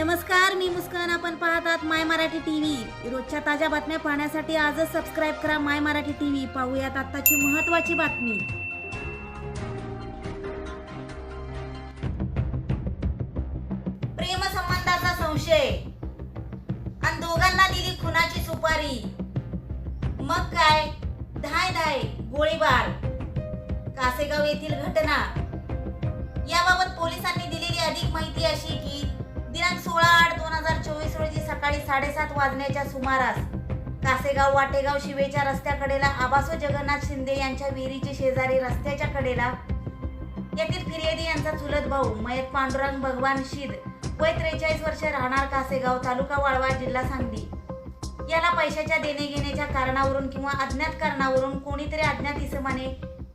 नमस्कार मी मुस्कान. आपण पाहतात माय मराठी टीव्ही. रोजच्या ताज्या बातम्या पाहण्यासाठी आजच सबस्क्राईब करा माय मराठी टीव्ही. पाहूयात आत्ताची महत्वाची बातमी. प्रेमसंबंधाचा संशय. आणि दोघांना दिली खुनाची सुपारी. मग काय? धाय धाय गोळीबार. कासेगाव येथील घटना. याबाबत पोलिसांनी दिलेली अधिक माहिती अशी की दिनांक सोळा आठ दोन हजार चोवीस रोजी सकाळी साडेसात वाजण्याच्या सुमारास कासेगाव वाटेगाव शिवेच्या रस्त्याकडेला आबासो जगन्नाथ शिंदे यांच्या विहिरीचे शेजारी रस्त्याच्या कडेला येथील फिर्यादी यांचा चुलत भाऊ मयत पांडुरंग भगवान शीद वय त्रेचाळीस वर्ष राहणार कासेगाव तालुका वाळवा जिल्हा सांगली. याला पैशाच्या देणे घेण्याच्या कारणावरून किंवा अज्ञात कारणावरून कोणीतरी अज्ञात इसमाने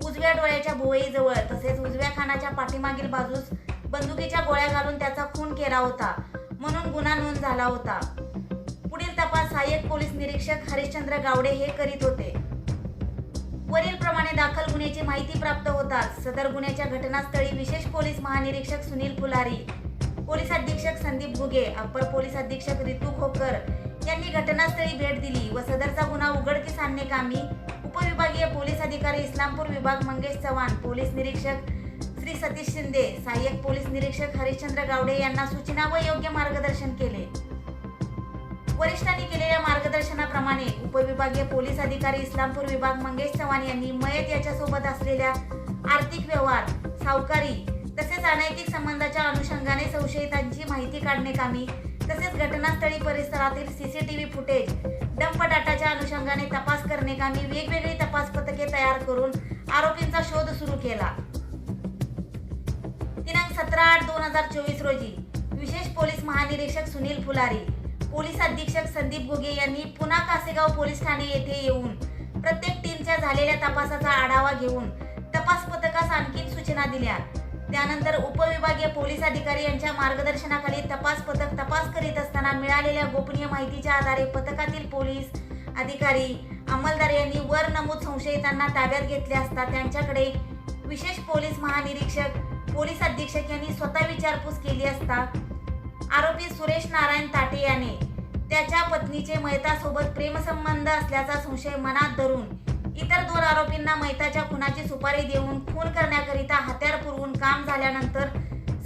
उजव्या डोळ्याच्या भुवईजवळ तसेच उजव्या खानाच्या पाठीमागील बाजूस बंदुकीच्या गोळ्या घालून त्याचा खून केला होता. म्हणून गुन्हा नोंद झाला होता. पुढील तपास सहाय्यक पोलीस निरीक्षक हरिश्चंद्र गावडे हे करीत होते. वरील प्रमाणे दाखल गुन्ह्याची माहिती प्राप्त होताच सदर गुन्ह्याच्या घटनास्थळी विशेष पोलीस महानिरीक्षक सुनील फुलारी पोलीस अधीक्षक संदीप गुगे अप्पर पोलीस अधीक्षक रितू खोकर यांनी घटनास्थळी भेट दिली व सदरचा गुन्हा उघडकीस आणणे कामी उपविभागीय पोलीस अधिकारी इस्लामपूर विभाग मंगेश चव्हाण पोलीस निरीक्षक श्री सतीश शिंदे सहाय्यक पोलीस निरीक्षक हरिश्चंद्र गावडे यांना सूचना व योग्य मार्गदर्शन केले. वरिष्ठांनी केलेल्या मार्गदर्शनाप्रमाणे उपविभागीय पोलीस अधिकारी इस्लामपूर विभाग मंगेश चव्हाण यांनी मयत याच्यासोबत असलेल्या आर्थिक व्यवहार सावकारी तसेच अनैतिक संबंधाच्या अनुषंगाने संशयितांची माहिती काढणे कामी तसेच घटनास्थळी परिसरातील सीसीटीव्ही फुटेज डंप डाटाच्या अनुषंगाने तपास करणे कामी वेगवेगळी तपास पथके तयार करून आरोपींचा शोध सुरू केला. दिनांक सतरा आठ दोन हजार चोवीस रोजी विशेष पोलीस महानिरीक्षक सुनील फुलारी पोलीस अधीक्षक संदीप गुगे यांनी पुन्हा कासेगाव पोलीस ठाणे येथे येऊन प्रत्येक टीमच्या झालेल्या तपासाचा आढावा घेऊन तपास पथकास आणखी सूचना दिल्या. त्यानंतर उपविभागीय पोलीस अधिकारी यांच्या मार्गदर्शनाखाली तपास पथक तपास करीत असताना मिळालेल्या गोपनीय माहितीच्या आधारे पथकातील पोलीस अधिकारी अंमलदार यांनी वर नमूद संशयितांना ताब्यात घेतले असता त्यांच्याकडे विशेष पोलीस महानिरीक्षक पोलीस अधीक्षक यांनी स्वतः विचारपूस केली असता आरोपी सुरेश नारायण ताटे याने त्याच्या पत्नीचे मैतासोबत प्रेमसंबंध असल्याचा संशय मनात धरून इतर दोन आरोपींना मैताच्या खुनाची सुपारी देऊन खून करण्याकरिता हत्यार पुरवून काम झाल्यानंतर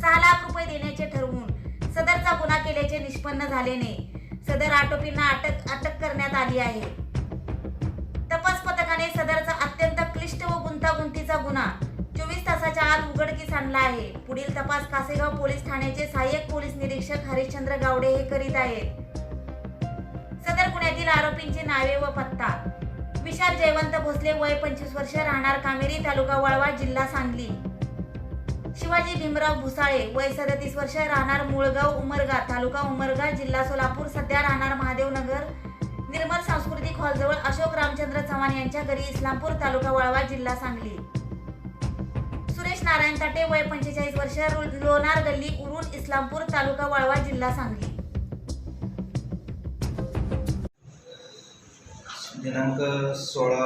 सहा लाख रुपये देण्याचे ठरवून सदरचा गुन्हा केल्याचे निष्पन्न झाल्याने सदर आरोपींना अटक अटक करण्यात आली आहे. तपास पथकाने सदरचा अत्यंत क्लिष्ट व गुंतागुंतीचा गुन्हा आणला आहे. पुढील तपास कासेगाव पोलीस ठाण्याचे सहाय्यक पोलीस निरीक्षक हरिश्चंद्र गावडे हे करीत आहेत. सदर गुन्ह्यातील आरोपींची नावे व पत्ता. विशाल जयवंत भोसले वय पंचवीस वर्ष राहणार कामेरी तालुका वाळवा जिल्हा सांगली. शिवाजी भीमराव भुसाळे वय सदतीस वर्ष राहणार मुळगाव उमरगा तालुका उमरगा जिल्हा सोलापूर सध्या राहणार महादेवनगर निर्मल सांस्कृतिक हॉलजवळ अशोक रामचंद्र चव्हाण यांच्या घरी इस्लामपूर तालुका वाळवा जिल्हा सांगली. सुरेश नारायण ताटे वय पंचेचाळीस वर्ष लोणार गल्ली उरुण इस्लामपूर तालुका वाळवा जिल्हा सांगली. दिनांक सोळा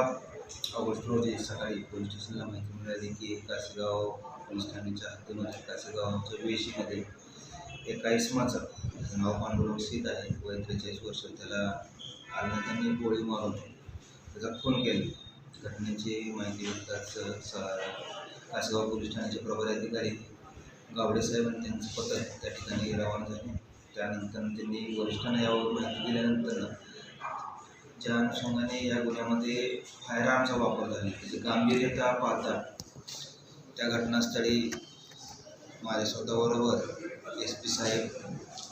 ऑगस्ट रोजी सकाळी पोलीस स्टेशनला माहिती मिळाली की कासेगाव पोलीस ठाण्याच्या हद्दीमध्ये कासेगावच्या वेशीमध्ये एका इसमाचं त्याचं नाव पांडुरंग सीत आहे वय त्रेचाळीस वर्ष त्याला आलं त्यांनी गोळी मारून त्याचा खून केला. घटनेची माहिती मिळताच स- पोलीस ठाण्याचे प्रभारी अधिकारी गावडे साहेब आणि त्यांचं पथक त्या ठिकाणी रवाना झाले. त्यानंतर त्यांनी वरिष्ठांना यावर माहिती दिल्यानंतर ज्या अनुषंगाने या गुन्ह्यामध्ये फायरआर्मचा वापर झाला त्याची गांभीर्यता पाहता त्या घटनास्थळी माझ्या स्वतःबरोबर S P Saheb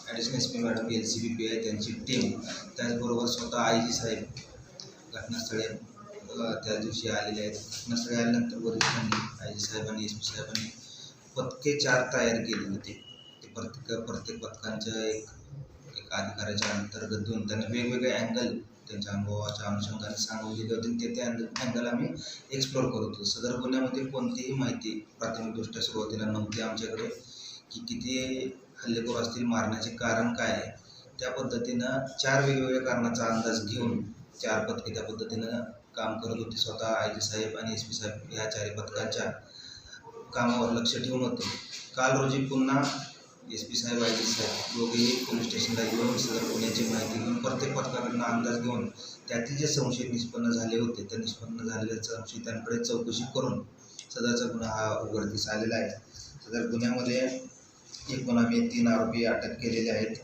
additional S P madam L C B P I त्यांची टीम त्याचबरोबर स्वतः आय जी साहेब घटनास्थळी त्या दिवशी आलेले आहेत. घटनास्थळी आल्यानंतर वरिष्ठांनी आय जी साहेबांनी एस पी साहेबांनी पथके चार तयार केले होते. ते प्रत्येक प्रत्येक पथकांच्या एक एक अधिकाऱ्याच्या अंतर्गत देऊन त्यांना वेगवेगळे अँगल त्यांच्या अनुभवाच्या अनुषंगाने सांगून दिले होते. आणि ते त्या अँगल आम्ही एक्सप्लोर करत होतो. सदर गुन्ह्यामध्ये कोणतीही माहिती प्राथमिकदृष्ट्या सुरुवातीला नव्हती आमच्याकडे. की किती हल्लेखोर असतील मारण्याचे कारण काय आहे त्या पद्धतीनं चार वेगवेगळ्या कारणाचा अंदाज घेऊन चार पथके त्या पद्धतीनं काम करत होते स्वतः आय जी साहेब आणि एस पी साहेब या चारही पथकाच्या कामावर लक्ष ठेवून होते. काल रोजी पुन्हा एस पी साहेब आय साहेब दोघेही पोलीस स्टेशनला येऊन सदर गुन्ह्याची माहिती घेऊन प्रत्येक पथकाकडनं अंदाज घेऊन त्यातील जे संशय निष्पन्न झाले होते. त्या निष्पन्न झालेल्या संशयितांकडे चौकशी करून सदरचा गुन्हा हा उघडकीस आलेला आहे. सदर गुन्ह्यामध्ये एकूण आम्ही तीन आरोपी अटक केलेले आहेत.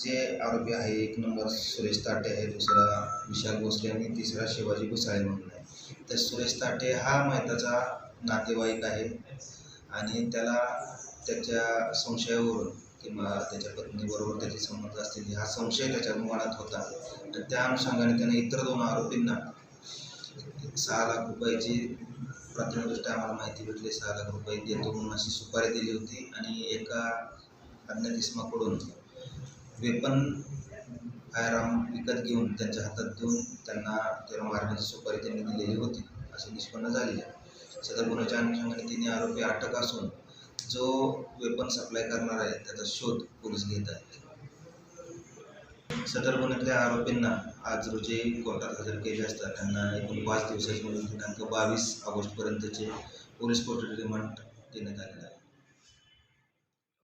जे आरोपी आहे एक नंबर सुरेश ताटे आहे दुसरा विशाल भोसले आणि तिसरा शिवाजी घुसाळे म्हणून आहे. तर सुरेश ताटे हा मैताचा नातेवाईक आहे आणि त्याला त्याच्या संशयावरून किंवा त्याच्या पत्नीबरोबर त्याचे संबंध असतील हा संशय त्याच्या मनात होता. तर त्या अनुषंगाने त्याने इतर दोन आरोपींना सहा लाख रुपयाची प्राथमिकदृष्ट्या आम्हाला माहिती भेटली. सहा लाख रुपये देतो म्हणून अशी सुपारी दिली होती आणि एका अज्ञात इसमाकडून वेपन फायरआर्म विकत घेऊन त्यांच्या हातात देऊन त्यांना त्याला मारण्याची सुपारी त्यांनी दिलेली होती असे निष्पन्न झाले सदर गुन्ह्याच्या अनुषंगाने तिन्ही आरोपी अटक असून जो वेपन सप्लाय करणार आहे त्याचा शोध पोलीस घेत आहेत. सदर गुन्ह्यातल्या आरोपींना आज रोजी कोर्टात हजर केले असता त्यांना एकूण पाच दिवसाची दिनांक बावीस ऑगस्टपर्यंतचे पोलीस कोठडी रिमांड देण्यात आलेला